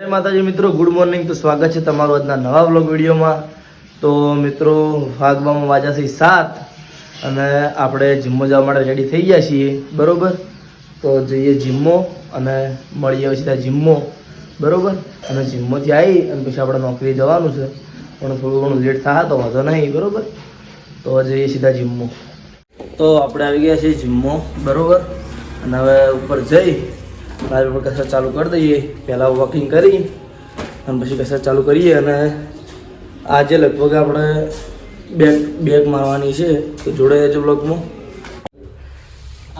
માતાજી મિત્રો good morning તો સ્વાગત છે તમારું આજના નવા બ્લોગ વિડીયોમાં. તો મિત્રો ફાગમાં વાજા છે સાત અને આપણે જીમમાં જવા માટે રેડી થઈ ગયા છીએ, બરોબર? તો જઈએ જીમો અને મળીએ સીધા જીમો બરોબર? અને જીમોથી આવી અને પછી આપણે નોકરી જવાનું છે. પણ થોડું ઘણું લેટ થાય તો વાંધો નહીં, બરોબર? તો જઈએ સીધા જીમો તો આપણે આવી ગયા છીએ જીમો બરોબર? અને હવે ઉપર જઈ લાઈવ પર કસરત ચાલુ કરી દઈએ. પહેલાં વોકિંગ કરી અને પછી કસરત ચાલુ કરીએ અને આજે લગભગ આપણે બેગ બેગ મારવાની છે. તો જોડે રહેજો બ્લોગમાં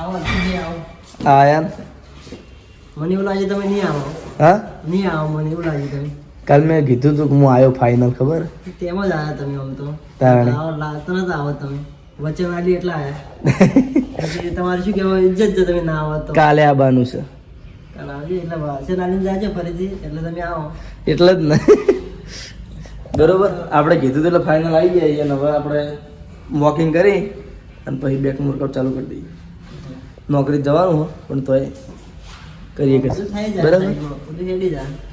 આવો નહીં આવો. હા યાર. મને એવું લાગે તમે નહીં આવો. હા? નહીં આવો મને એવું લાગે તમે. કાલ મેં કીધું હતું કે હું આવ્યો ફાઇનલ ખબર? તેમ જ આવ્યા તમે આમ તો. લા- તરત આવો તમે. વચ્ચે વાલી એટલા આવ્યા તમારે શું કહેવાય ઇજ્જત છે તમે ના આવો તો. કાલે આવવાનું છે. કાલ આવજો એટલે વાસે લાલીને જાજો ફરીથી? એટલે તમે આવો. એટલે જ ને. બરોબર? આપણે કીધું એટલે ફાઇનલ આવી જાય અને હવે આપણે વોકિંગ કરી અને પછી બેક વર્કઆઉટ ચાલુ કરી દઈએ. નોકરી જવાનું હોય પણ તોય કરીએ કે બરાબર?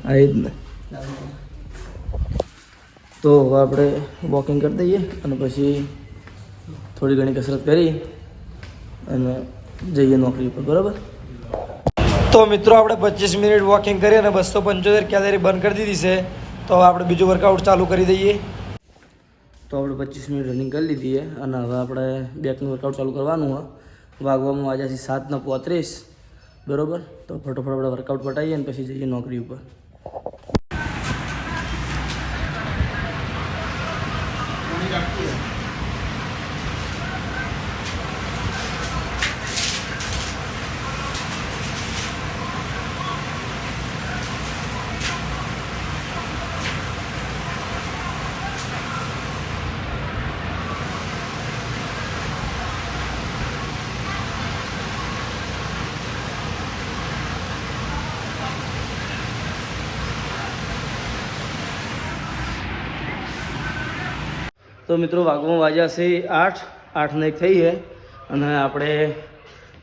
હા એ જ ને. તો હવે આપણે વોકિંગ કરી દઈએ અને પછી થોડી ઘણી કસરત કરી અને જઈએ નોકરી ઉપર બરાબર? તો મિત્રો આપણે પચીસ મિનિટ વોકિંગ કરી અને બસો પંચોતેર કેલેરી બંધ કરી દીધી છે. તો આપણે બીજું વર્કઆઉટ ચાલુ કરી દઈએ. તો આપણે પચીસ મિનિટ રનિંગ કરી લીધી છે અને હવે આપણે બેકનું વર્કઆઉટ ચાલુ કરવાનું હોય વાગવામાં આજે સાતના પોત્રીસ. બરોબર? તો ફટોફટ આપણે વર્કઆઉટ પટાવીએ અને પછી જઈએ નોકરી ઉપર. તો મિત્રો વાગવામાં વાજ્યા છે આઠ આઠને એક થઈ છે અને આપણે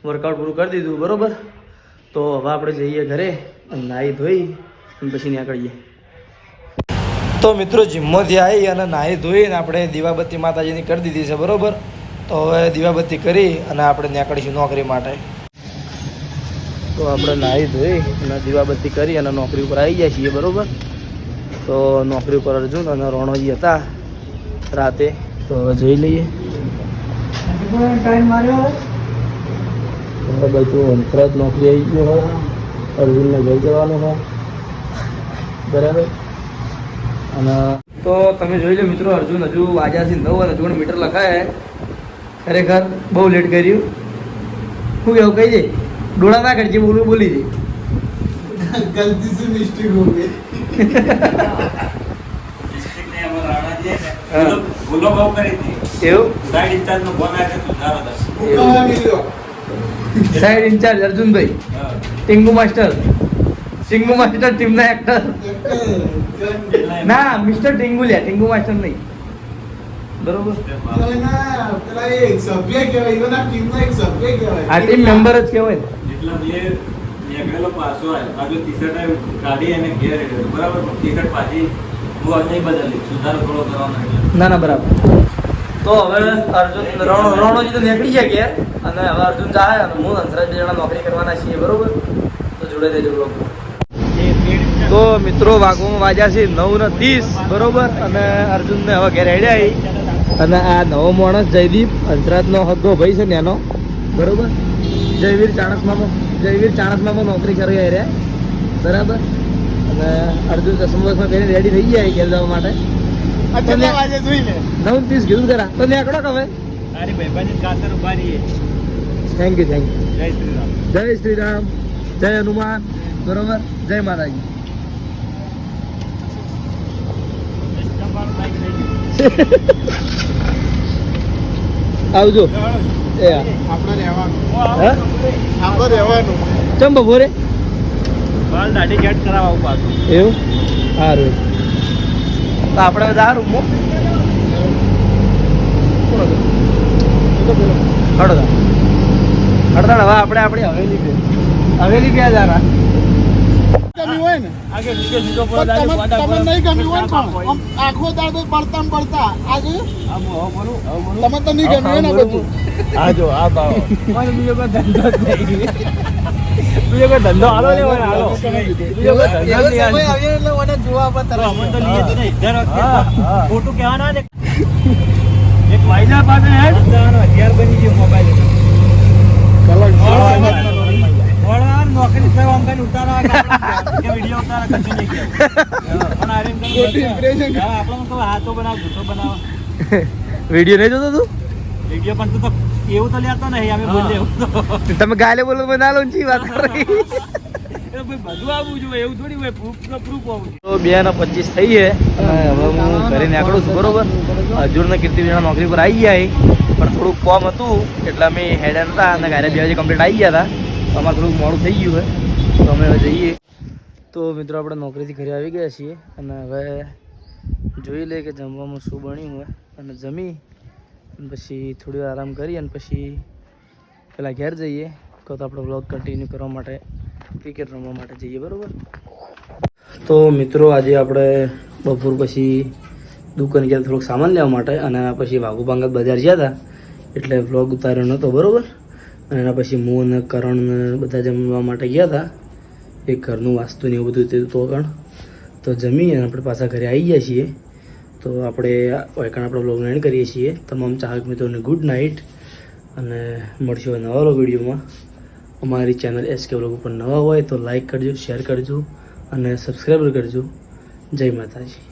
વર્કઆઉટ પૂરું કરી દીધું, બરાબર? તો હવે આપણે જઈએ ઘરે અને નાહી ધોઈ અને પછી નીકળીએ તો મિત્રો જીમમાંથી આવી અને નાહી ધોઈને આપણે દીવાબત્તી માતાજીની કરી દીધી છે, બરોબર? તો હવે દીવાબત્તી કરી અને આપણે નીકળીશું નોકરી માટે. તો આપણે નાહી ધોઈ અને દીવાબત્તી કરી અને નોકરી ઉપર આવી ગયા છીએ, બરોબર? તો નોકરી ઉપર અર્જુન અને રોણોજી હતા. રાતે. તો હવે જોઈ લઈએ. ભાઈ તું અંતરાત નોકરી આવી ગયો હોય અરવિંદને ઘર જવાનું હોય. બરાબર? અને તો તમે જોઈ લો મિત્રો અર્જુન હજુ વાજાથી નવ અને હજુ પણ મીટર લખાય. ખરેખર બહુ લેટ કર્યું. શું કેવું કહી દે? ડોળા ના કરજે બોલું બોલી દે. ગલતી મિસ્ટેક હો ગઈ. એવું in-charge Arjunbhai. Tingu master. Tingu master ટીમના એક્ટર ના મિસ્ટર ટીંગુ લ્યા ટીંગુ માસ્ટર નહીં. બરોબર? આ ટીમ મેમ્બર જ કહેવાય ને. પાછો આવ્યો. ટી શર્ટ કાઢી અને ઘેર બરાબર? ટી શર્ટ પાછી ના ના, બરાબર. તો હવે અર્જુન રણો રણોજી નીકળી ગયા ઘેર અને હવે અર્જુન જાય અને હું હંસરાજ બે જણા નોકરી કરવાના છીએ, બરોબર? તો જોડે દેજો લોકો તો મિત્રો, વાઘોમાં વાજ્યા છે નવ ને ત્રીસ, બરોબર? અને અર્જુનને હવે ઘેર હેડ્યા અને આ નવો માણસ જયદીપ અંતરાજનો હગ્ગો ભાઈ છે ને એનો બરોબર? જયવીર ચાણસમામાં જયવીર ચાણસમામાં નોકરી કરી રહ્યા. બરાબર? અર્જુન ચશ્મા કરીને રેડી થઈ ગયા ઘેર જવા માટે. નવ ત્રીસ કીધું કરા. તો નીકળો કે હવે તારી ભાઈબાની કાતર ઉભારી થેન્ક યુ થેન્ક યુ જય શ્રી રામ જય શ્રી રામ જય હનુમાન. બરોબર? જય માતાજી. આવજો. એ હા. હા ચમ બપોરે બાલ દાઢી કેટ કરાવવા પાછું. એવું? સારું. તો આપણે બધા આ રૂમમાં હડો હડતા હવે આપણે આપણી હવેલી પે હવેલી ક્યાં જારા ગમી હોય ને. નહીં ગમી હોય પણ? આખો દાડો પડતા પડતા આજે. તમે તો નહીં ગમ્યું હોય ને બધું? આ જો આ ભાવ બીજો કોઈ ધંધો જ નહીં. બીજો કોઈ ધંધો હાલો ને મને હાલો. બીજો કોઈ ધંધો નહીં હાલો. તો અમે તો લઈએ તો વખતે ખોટું કહેવાના ને. એક વાયદા પાસે હેડ હથિયાર બની ગયો મોબાઈલ વળવાર નોકરી આમ કઈ ઉતારા કે વીડિયો ઉતારા કશું નહીં. પણ impression. તો હાથો બનાવ જૂઠો બનાવ. વીડિયો નહીં જોતો તું? વીડિયો પણ તું તો એવું તો લેતો નહીં અમે બોલે એવું તમે ગાલે બોલો તો બના લો ને વાત કરી. એ ભાઈ બધું આવવું જોઈએ એવું થોડી હોય પ્રૂફ તો પ્રૂફ હોવું જોઈએ. તો બે ને પચીસ થઈ છે. હવે હું ઘરે નીકળું છું બરોબર? હજુર ને કીર્તિ જણા નોકરી પર આવી ગયા પણ થોડુંક કોમ હતું એટલે અમે હેડ હતા અને ઘરે બે વાગે કમ્પ્લીટ આવી ગયા હતા. તો અમારે થોડુંક મોડું થઈ ગયું હોય તો અમે હવે જઈએ. તો મિત્રો આપણે નોકરીથી ઘરે આવી ગયા છીએ અને હવે જોઈ લઈએ કે જમવામાં શું બન્યું હોય અને જમી પછી થોડી આરામ કરી અને પછી પેલા ઘેર જઈએ. કહો તો આપણો વ્લોગ કન્ટિન્યુ કરવા માટે ક્રિકેટ રમવા માટે જઈએ, બરાબર? તો મિત્રો, આજે આપણે બપોર પછી દુકાન ગયા થોડોક સામાન લેવા માટે અને પછી વાઘુ પાંગત બજાર ગયા હતા. એટલે વ્લોગ ઉતાર્યો નહોતો બરોબર? અને એના પછી હું કરણ બધા જમવા માટે ગયા હતા. એક ઘરનું વાસ્તુ ને એવું બધું તે તો કણ તો જમી અને આપણે પાછા ઘરે આવી ગયા છીએ. તો આપણે વૈકણ આપણે બ્લોગ એન્ડ કરીએ છીએ. તમામ ચાહક મિત્રોને ગુડ નાઇટ અને મળશું નવા વિડીયોમાં. અમારી ચેનલ એસકે બ્લોગ ઉપર નવા હોય તો લાઇક કરજો શેર કરજો અને સબસ્ક્રાઈબર કરજો. જય માતાજી.